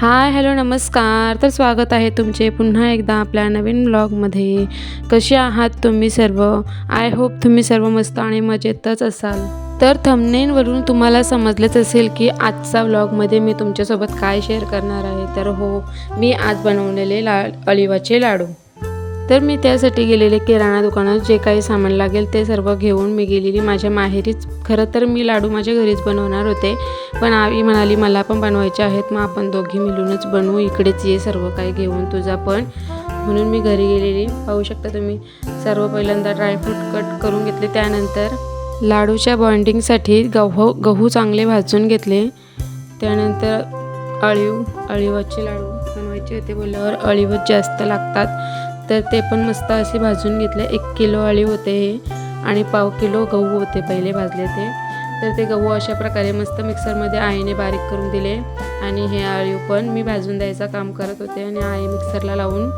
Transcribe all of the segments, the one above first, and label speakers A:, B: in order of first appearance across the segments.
A: Hi hello नमस्कार. तर स्वागत आहे तुमचे पुन्हा एकदा आपल्या नवीन ब्लॉगमध्ये. कसे आहात तुम्ही सर्व? आय होप तुम्ही सर्व मस्त आणि मजेतच असाल. तर थमनेनवरून तुम्हाला समजलंच असेल की आजचा व्लॉगमध्ये मी तुमच्यासोबत काय शेअर करणार आहे. तर हो मी आज बनवलेले ला अळीवाचे लाडू. तर मी त्यासाठी गेलेले किराणा दुकानात जे काही सामान लागेल ते सर्व घेऊन मी गेलेली माझ्या माहेरीच. खरं तर मी लाडू माझ्या घरीच बनवणार होते. पण आई म्हणाली मला पण बनवायचे आहेत मग आपण दोघी मिळूनच बनवू. इकडेच ये सर्व काही घेऊन तुझा पण. म्हणून मी घरी गेलेली. पाहू शकता तुम्ही सर्व पहिल्यांदा ड्रायफ्रूट कट करून घेतले. त्यानंतर लाडूच्या बॉन्डिंगसाठी गहू गहू चांगले भाजून घेतले. त्यानंतर अळीव अळीवाचे लाडू बनवायचे होते. बोलल्यावर अळीवच जास्त लागतात. तर ते पण मस्त असे भाजून घेतले. एक किलो आळी होते हे आणि पाव किलो गहू होते पहिले भाजले ते. तर ते गहू अशा प्रकारे मस्त मिक्सरमध्ये आईने बारीक करून दिले आणि हे अळीव पण मी भाजून द्यायचं काम करत होते आणि आई मिक्सरला लावून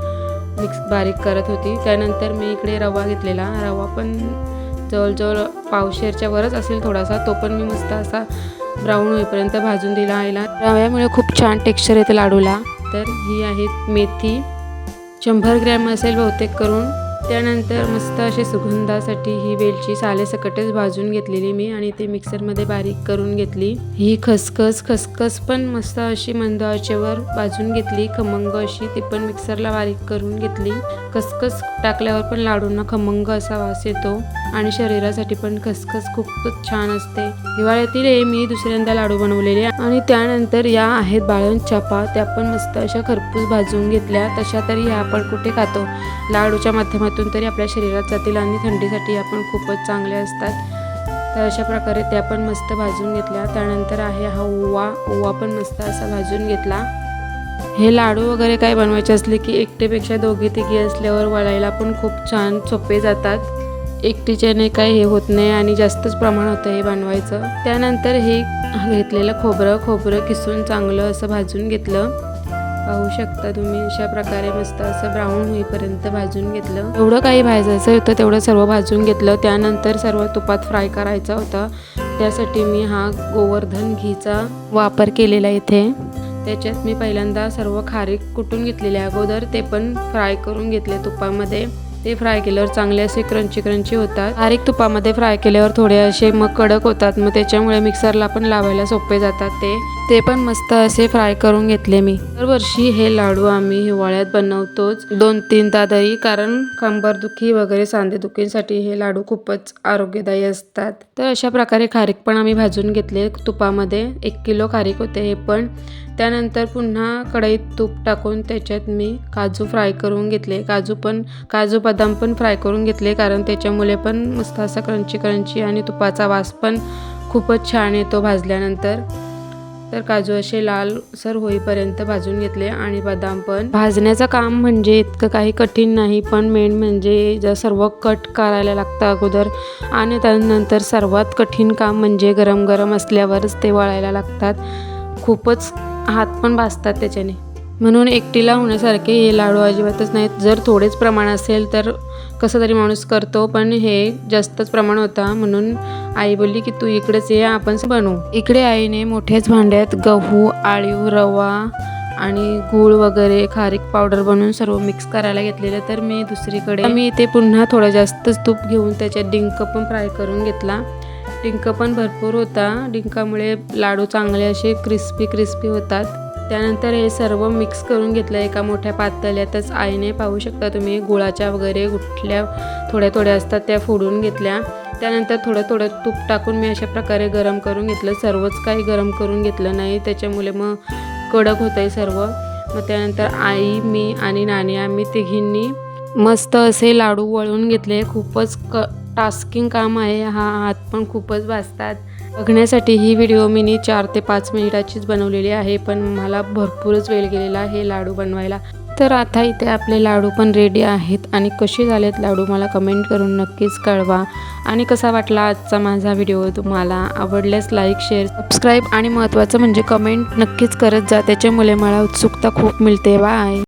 A: मिक्स बारीक करत होती. त्यानंतर मी इकडे रवा घेतलेला. रवा पण जवळजवळ पावशेरच्या वरच असेल थोडासा. तो पण मी मस्त असा ब्राऊन होईपर्यंत भाजून दिला आईला. रव्यामुळे खूप छान टेक्स्चर येते लाडूला. तर ही आहे मेथी. शंभर ग्रॅम असेल बहुतेक करून. त्यानंतर मस्त असे सुगंधासाठी ही वेलची सालेसकटच भाजून घेतलेली मी आणि ती मिक्सरमध्ये बारीक करून घेतली. ही खसखस खसखस पण मस्त अशी मंद आचेवर भाजून घेतली. खमंग अशी ती पण मिक्सरला बारीक करून घेतली. खसखस टाकल्यावर पण लाडूंना खमंग असा वास येतो. आणि शरीरासाठी पण खसखस खूपच छान असते. हिवाळ्यातील हे मी दुसऱ्यांदा लाडू बनवलेले आणि त्यानंतर या आहेत बाळण चापा त्या पण मस्त अशा खरपूस भाजून घेतल्या. तशा तरी ह्या आपण कुठे खातो. लाडूच्या माध्यमातून तरी आपल्या शरीरात जातील आणि थंडीसाठी या पण खूपच चांगले असतात. तर अशा प्रकारे त्या पण मस्त भाजून घेतल्या. त्यानंतर आहे हा ओवा. ओवा पण मस्त असा भाजून घेतला. हे लाडू वगैरे काय बनवायचे असले की एकटेपेक्षा दोघी तिघी असल्यावर वळायला पण खूप छान सोपे जातात. एकटीच्याने काय हे होत नाही आणि जास्तच प्रमाण होतं हे बनवायचं. त्यानंतर हे घेतलेलं खोबरं खोबरं किसून चांगलं असं भाजून घेतलं. पाहू शकता तुम्ही अशा प्रकारे मस्त असं ब्राऊन होईपर्यंत भाजून घेतलं. एवढं काही भाजायचं होतं तेवढं सर्व भाजून घेतलं. त्यानंतर सर्व तुपात फ्राय करायचं होतं. त्यासाठी मी हा गोवर्धन घीचा वापर केलेला इथे. त्याच्यात मी पहिल्यांदा सर्व खारीक कुटून घेतलेले अगोदर ते पण फ्राय करून घेतले तुपामध्ये. ते फ्राय केल्यावर चांगले असे क्रंची क्रंची होतात. बारीक तुपामध्ये फ्राय केल्यावर थोडे असे मग कडक होतात. मग त्याच्यामुळे मिक्सरला पण लावायला सोपे जातात ते. ते पण मस्त असे फ्राय करून घेतले मी. दरवर्षी हे लाडू आम्ही हिवाळ्यात बनवतोच. दोन तीनदा तरी कारण कंबरदुखी वगैरे सांधेदुखीसाठी हे लाडू खूपच आरोग्यदायी असतात. तर अशा प्रकारे खारीक पण आम्ही भाजून घेतले तुपामध्ये. एक किलो खारीक होते हे पण. त्यानंतर पुन्हा कढईत तूप टाकून त्याच्यात मी काजू फ्राय करून घेतले. काजू पण काजू बदाम पण फ्राय करून घेतले कारण त्याच्यामुळे पण मस्त असा क्रंची क्रंची आणि तुपाचा वास पण खूपच छान येतो भाजल्यानंतर. तर काजू असे लालसर होईपर्यंत भाजून घेतले आणि बदाम पण. भाजण्याचं काम म्हणजे इतकं काही कठीण नाही पण मेन म्हणजे जर सर्व कट करायला लागतं अगोदर आणि त्यानंतर सर्वात कठीण काम म्हणजे गरम गरम असल्यावरच ते वळायला लागतात. खूपच हात पण भाजतात त्याच्याने. म्हणून एकटीला होण्यासारखे हे लाडू अजिबातच नाहीत. जर थोडेच प्रमाण असेल तर कसं तरी माणूस करतो पण हे जास्तच प्रमाण होता म्हणून आई बोलली की तू इकडेच ये आपण बनवू. इकडे आईने मोठ्याच भांड्यात गहू आळीव रवा आणि गूळ वगैरे खारीक पावडर बनवून सर्व मिक्स करायला घेतलेलं. तर मी दुसरीकडे मी इथे पुन्हा थोडं जास्तच तूप घेऊन त्याच्यात डिंक पण फ्राय करून घेतला. डिंक पण भरपूर होता. डिंकामुळे लाडू चांगले असे क्रिस्पी क्रिस्पी होतात. त्यानंतर हे सर्व मिक्स करून घेतलं एका मोठ्या पातळ्यातच आईने पाहू शकता तुम्ही गुळाच्या वगैरे कुठल्या थोड्या थोड्या असतात त्या फोडून घेतल्या. त्यानंतर थोडं थोडं तूप टाकून मी अशा प्रकारे गरम करून घेतलं. सर्वच काही गरम करून घेतलं नाही त्याच्यामुळे मग कडक होतं आहे सर्व. मग त्यानंतर आई मी आणि नानी आम्ही तिघींनी मस्त असे लाडू वळून घेतले. खूपच क टास्किंग काम आहे. हा हात पण खूपच वाजतात. बघण्यासाठी ही व्हिडिओ मी चार ते पाच मिनिटाचीच बनवलेली आहे पण मला भरपूरच वेळ गेलेला हे लाडू बनवायला. तर आता इथे आपले लाडू पण रेडी आहेत आणि कसे झालेत लाडू मला कमेंट करून नक्कीच कळवा. आणि कसा वाटला आजचा माझा व्हिडिओ तुम्हाला आवडल्यास लाईक शेअर सबस्क्राईब आणि महत्त्वाचं म्हणजे कमेंट नक्कीच करत जा. त्याच्यामुळे मला उत्सुकता खूप मिळते. बाय